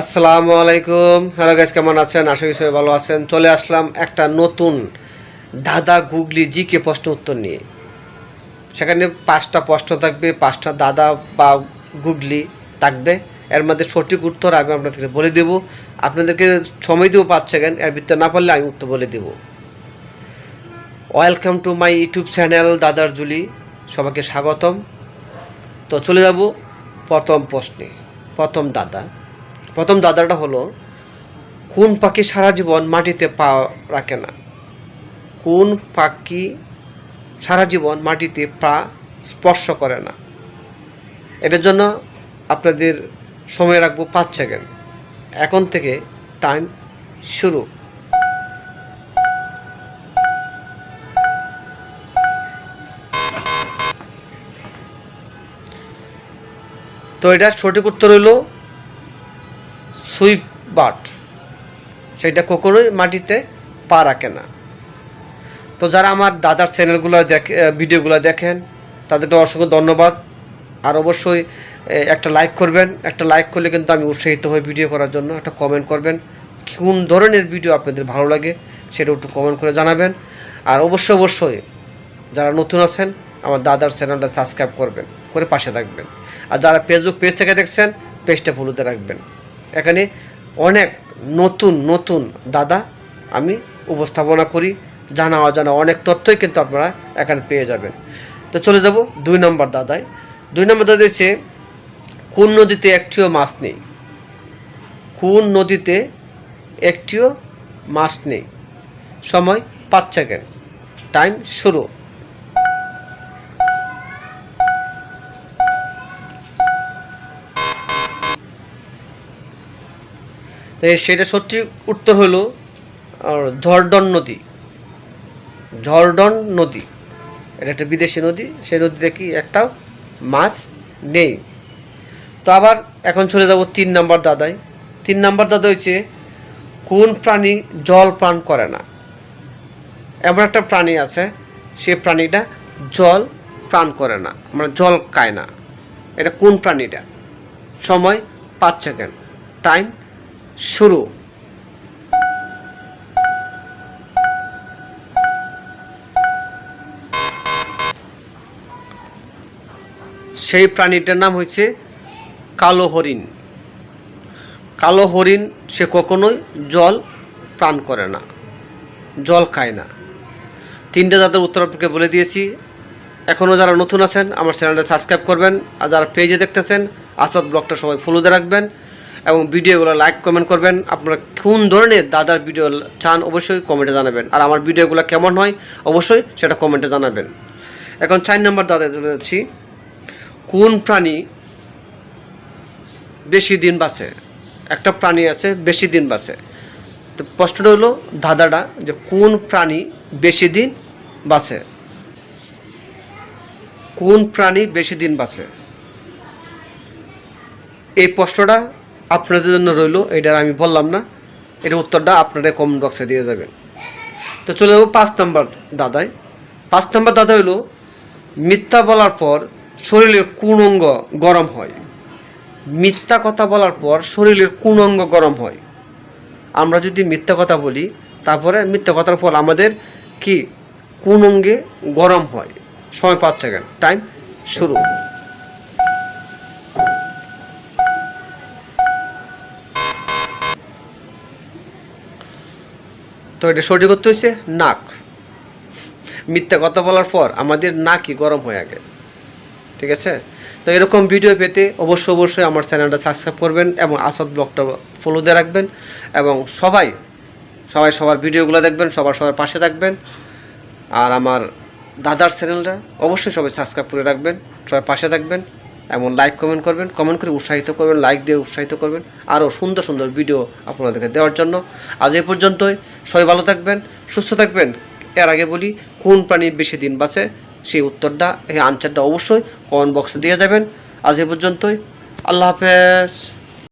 আসসালামু আলাইকুম। Hello guys কেমন আছেন? আশা করি ভালো আছেন। চলে আসলাম একটা নতুন দাদা গুগলি জিকে প্রশ্ন উত্তর নিয়ে। সেখানে পাঁচটা প্রশ্ন থাকবে, পাঁচটা দাদা বা গুগলি থাকবে। এর মধ্যে সঠিক উত্তর আমি আপনাদেরকে বলে দেব। আপনাদেরকে সময় দেবো পাঁচ সেকেন্ড এর ভিতরে না পারলে আমি উত্তর বলে দেব। Welcome to my YouTube channel দাদার জুলি। সবাইকে স্বাগতম। তো চলে যাব প্রথম প্রশ্নে। প্রথম দাদা। প্রথম দাদাটা হলো কোন পাখি সারা জীবন মাটিতে পা রাখে না। কোন পাখি সারা জীবন মাটিতে পা স্পর্শ করে না। এটার জন্য আপনাদের সময় রাখব পাঁচ সেকেন্ড। এখন থেকে টাইম শুরু। তো এটার সঠিক উত্তর হলো সুইপ বাট, সেটা কখনোই মাটিতে পা রাখে না। তো যারা আমার দাদার চ্যানেলগুলো দেখে ভিডিওগুলো দেখেন, তাদেরকে অসংখ্য ধন্যবাদ। আর অবশ্যই একটা লাইক করবেন। একটা লাইক করলে কিন্তু আমি উৎসাহিত হই ভিডিও করার জন্য। একটা কমেন্ট করবেন, কোন ধরনের ভিডিও আপনাদের ভালো লাগে, সেটা একটু কমেন্ট করে জানাবেন। আর অবশ্যই অবশ্যই, যারা নতুন আছেন, আমার দাদার চ্যানেলটা সাবস্ক্রাইব করবেন, করে পাশে থাকবেন। আর যারা ফেসবুক পেজ থেকে দেখছেন পেজটা ফলোতে রাখবেন। এখানে অনেক নতুন নতুন দাদা আমি উপস্থাপনা করি, জানা অজানা অনেক তথ্যই কিন্তু আপনারা এখানে পেয়ে যাবেন। তো চলে যাব দুই নম্বর দাদায়। দুই নম্বর দাদা হচ্ছে, কোন নদীতে একটিও মাছ নেই? কোন নদীতে একটিও মাছ নেই? সময় পাঁচ সেকেন্ড। টাইম শুরু। তো সেটা সত্যি উত্তর হলো ঝর্ডন নদী। ঝর্ডন নদী। এটা একটা বিদেশি নদী, সেই নদীতে কি একটাও মাছ নেই। তো আবার এখন চলে যাব তিন নাম্বার দাদায়। তিন নাম্বার দাদা হচ্ছে, কোন প্রাণী জল পান করে না? এমন একটা প্রাণী আছে, সে প্রাণীটা জল পান করে না মানে জল খায় না। এটা কোন প্রাণীটা? সময় পাঁচ সেকেন্ড টাইম শুরু। সেই প্রাণীটার নাম হয়েছে কালো হরিণ। কালো হরিণ, সে কখনোই জল পান করে না, জল খায় না। তিনটে জাতের উত্তর আপনাকে বলে দিয়েছি। এখনও যারা নতুন আছেন, আমার চ্যানেলটা সাবস্ক্রাইব করবেন। আর যারা পেজে দেখতেছেন, আসাদ ব্লগটা সবাই ফলোতে রাখবেন। এবং ভিডিওগুলো লাইক কমেন্ট করবেন। আপনারা কোন ধরনের দাদার ভিডিও চান অবশ্যই কমেন্টে জানাবেন। আর আমার ভিডিওগুলো কেমন হয় অবশ্যই সেটা কমেন্টে জানাবেন। এখন চার নম্বর দাদা চলে যাচ্ছি। কোন প্রাণী বেশি দিন বাঁচে? একটা প্রাণী আছে, বেশি দিন বাঁচে। তো প্রশ্নটা হলো দাদাটা যে কোন প্রাণী বেশি দিন বাঁচে? কোন প্রাণী বেশি দিন বাঁচে? এই প্রশ্নটা আপনাদের জন্য রইল, এটা আমি বললাম না। এটা উত্তরটা আপনারা কমেন্ট বক্সে দিয়ে যাবেন। তো চলে যাব পাঁচ নম্বর দাদায়। পাঁচ নম্বর দাদা হইল মিথ্যা বলার পর শরীরের কোন অঙ্গ গরম হয়? মিথ্যা কথা বলার পর শরীরের কোন অঙ্গ গরম হয়? আমরা যদি মিথ্যা কথা বলি, তারপরে মিথ্যা কথার ফল আমাদের কি কোন অঙ্গে গরম হয়? সময় পাঁচ সেকেন্ড টাইম শুরু। তো এটা সঠিক করতে হয়েছে নাক। মিথ্যা কথা বলার পর আমাদের নাকই গরম হয়ে আগে। ঠিক আছে? তো এরকম ভিডিও পেতে অবশ্যই অবশ্যই আমার চ্যানেলটা সাবস্ক্রাইব করবেন এবং আসাদ ব্লগটা ফলো দিয়ে রাখবেন এবং সবাই সবাই সবার ভিডিওগুলো দেখবেন, সবার সবার পাশে থাকবেন। আর আমার দাদার চ্যানেলটা অবশ্যই সবাই সাবস্ক্রাইব করে রাখবেন সবাই পাশে থাকবেন। এবং লাইক কমেন্ট করবেন কমেন্ট করে উৎসাহিত করবেন লাইক দিয়ে উৎসাহিত করবেন। আরও সুন্দর সুন্দর ভিডিও আপনাদেরকে দেওয়ার জন্য। আজ এ পর্যন্তই। সবাই ভালো থাকবেন, সুস্থ থাকবেন। এর আগে বলি, কোন প্রাণী বেশি দিন বাঁচে, সেই উত্তরটা, এই আনসারটা অবশ্যই কমেন্ট বক্সে দিয়ে যাবেন। আজ এ পর্যন্তই। আল্লাহ হাফেজ।